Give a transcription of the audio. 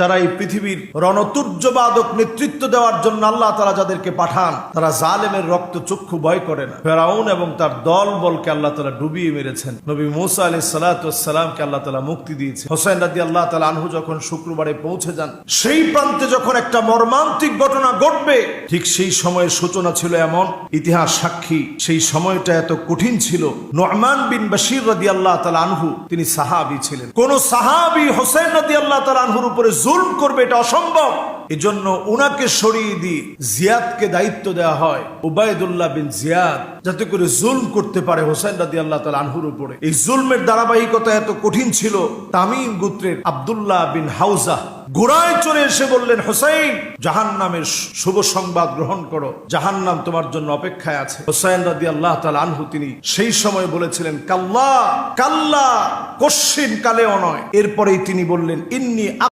যারা এই পৃথিবীর রণতুর্যবাদক নেতৃত্ব দেওয়ার জন্য আল্লাহ তারা যাদেরকে পাঠান, তারা জালেমের রক্ত চক্ষু ভয় করে না। ফেরাউন এবং তার দল বলকে আল্লাহ তালা ডুবিয়ে মেরেছেন। নবী মুসা আলি সালাতামকে আল্লাহ তালা মুক্তি দিয়েছে হোসেন রাদি আল্লাহ তালা আনহু যখন শুক্রবারে পৌঁছে যান, সেই প্রান্তে যখন একটা মর্মান্তিক ঘটনা ঘটবে, ঠিক সেই সময়ের সূচনা ছিল এমন, ইতিহাস সাক্ষী, সেই সময়টা এত কঠিন ছিল। নোমান বিন বাশির রাদি আল্লাহ তালা আনহু, তিনি সাহাবি ছিলেন। কোন সাহাবি হোসেন রাদি আল্লাহ তালা আনহুর উপরে জুলম করবে, এটা অসম্ভব। এজন্য উনাকে সরিয়ে দিয়ে জিয়াদকে দায়িত্ব দেওয়া হয়, উবায়দুল্লাহ বিন জিয়াদ, যাতে করে জুলম করতে পারে হোসেন রাদি আল্লাহ তালা আনহুর উপরে। এই জুলমের ধারাবাহিকতা এত কঠিন ছিল, তামিম গোত্রের আবদুল্লাহ বিন হাউজা ঘোড়ায় চড়ে এসে বললেন হোসেন জাহান নামের শুভ সংবাদ গ্রহণ করো জাহান নাম তোমার জন্য অপেক্ষায় আছে। হোসাইন রাদি আল্লাহ তালা আনহু তিনি সেই সময় বলেছিলেন, কাল্লা কাল্লা, কশ্চিন কালেও নয়। এরপরেই তিনি বললেন, ইন্নি